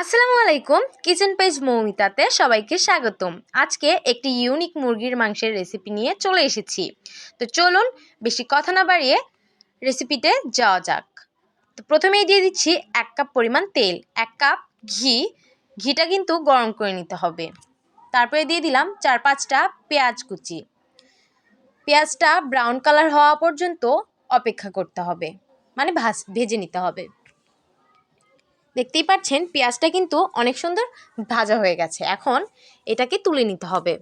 আসসালামু আলাইকুম, kitchen page মৌমিতাতে সবাইকে স্বাগতম। আজকে একটি ইউনিক মুরগির মাংসের রেসিপি নিয়ে চলে এসেছি। তো চলুন বেশি কথা না বাড়িয়ে রেসিপিতে যাওয়া যাক। তো প্রথমেই দিয়ে দিচ্ছি এক কাপ পরিমাণ তেল, এক কাপ ঘি। ঘিটা কিন্তু গরম করে নিতে হবে। তারপরে দিয়ে দিলাম চার পাঁচটা পেঁয়াজ কুচি। পেঁয়াজটা ব্রাউন কালার হওয়া পর্যন্ত অপেক্ষা করতে হবে মানে ভাজ, ভেজে নিতে হবে। দেখতেই পাচ্ছেন, পেঁয়াজটা কিন্তু অনেক সুন্দর ভাজা হয়ে গেছে। এখন এটাকে তুলে নিতে হবে।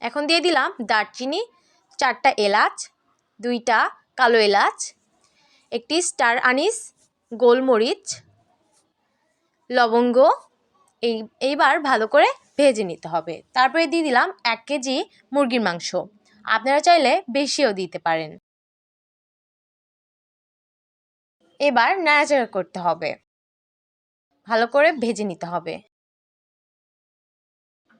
এখন দিয়ে দিলাম দারচিনি, চারটা এলাচ, দুইটা কালো এলাচ, একটি স্টার আনিস, গোলমরিচ, লবঙ্গ, এই, এইবার ভালো করে ভেজে নিতে হবে। তারপরে দিয়ে দিলাম এক কেজি মুরগির মাংস। আপনারা চাইলে বেশিও দিতে পারেন। এবার নাড়াচাড়া করতে হবে। ভালো করে ভেজে নিতে হবে।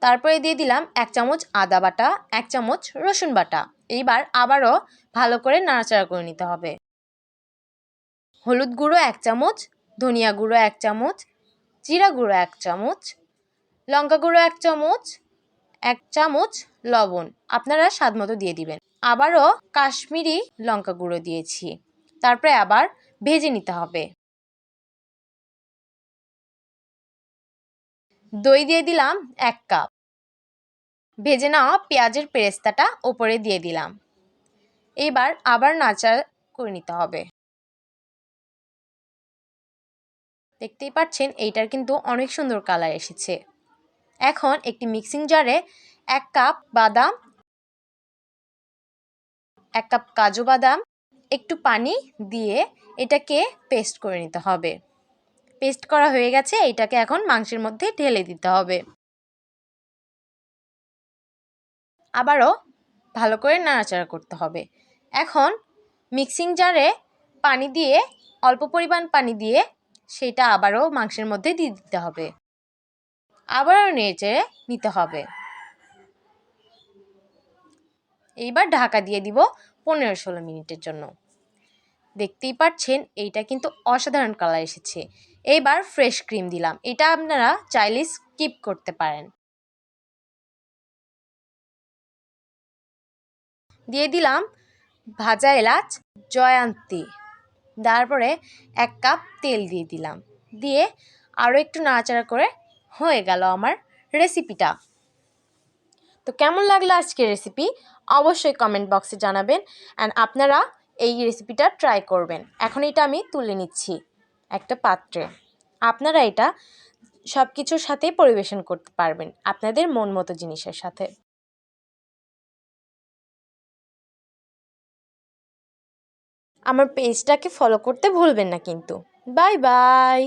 তারপরে দিয়ে দিলাম এক চামচ আদা বাটা, এক চামচ রসুন বাটা। এইবার আবারও ভালো করে নাড়াচাড়া করে নিতে হবে। হলুদ গুঁড়ো এক চামচ, ধনিয়া গুঁড়ো এক চামচ, জিরা গুঁড়ো এক চামচ, লঙ্কা গুঁড়ো এক চামচ এক চামচ লবণ। আপনারা স্বাদ মতো দিয়ে দিবেন। আবারও কাশ্মীরি লঙ্কা গুঁড়ো দিয়েছি। তারপরে আবার ভেজে নিতে হবে। দই দিয়ে দিলাম এক কাপ। ভেজে নেওয়া পেঁয়াজের পেরেস্তাটা ওপরে দিয়ে দিলাম। এইবার আবার নাচা করে নিতে হবে। দেখতেই পাচ্ছেন, এইটার কিন্তু অনেক সুন্দর কালার এসেছে। এখন একটি মিক্সিং জারে এক কাপ বাদাম, এক কাপ কাজু বাদাম একটু পানি দিয়ে এটাকে পেস্ট করে নিতে হবে। পেস্ট করা হয়ে গেছে, এটাকে এখন মাংসের মধ্যে ঢেলে দিতে হবে। আবারও ভালো করে নাড়াচাড়া করতে হবে। এখন মিক্সিং জারে পানি দিয়ে, অল্প পরিমাণ পানি দিয়ে সেটা আবারও মাংসের মধ্যে দিয়ে দিতে হবে। আবারও নেড়ে নিতে হবে। এইবার ঢাকা দিয়ে দিব পনেরো ষোলো মিনিটের জন্য। দেখতেই পাচ্ছেন, এইটা কিন্তু অসাধারণ কালার এসেছে। এইবার ফ্রেশ ক্রিম দিলাম। এটা আপনারা চাইলে স্কিপ করতে পারেন। দিয়ে দিলাম ভাজা এলাচ জয়ান্তি। তারপরে এক কাপ তেল দিয়ে দিলাম। দিয়ে আরও একটু নাড়াচাড়া করে হয়ে গেল আমার রেসিপিটা তো কেমন লাগল আজকের রেসিপি অবশ্যই কমেন্ট বক্সে জানাবেন অ্যান্ড আপনারা এই রেসিপিটা ট্রাই করবেন। এখন এটা আমি তুলে নিচ্ছি একটা পাত্রে। আপনারা এটা সব কিছুর সাথেই পরিবেশন করতে পারবেন, আপনাদের মন মতো জিনিসের সাথে। আমার পেজটাকে ফলো করতে ভুলবেন না কিন্তু। Bye bye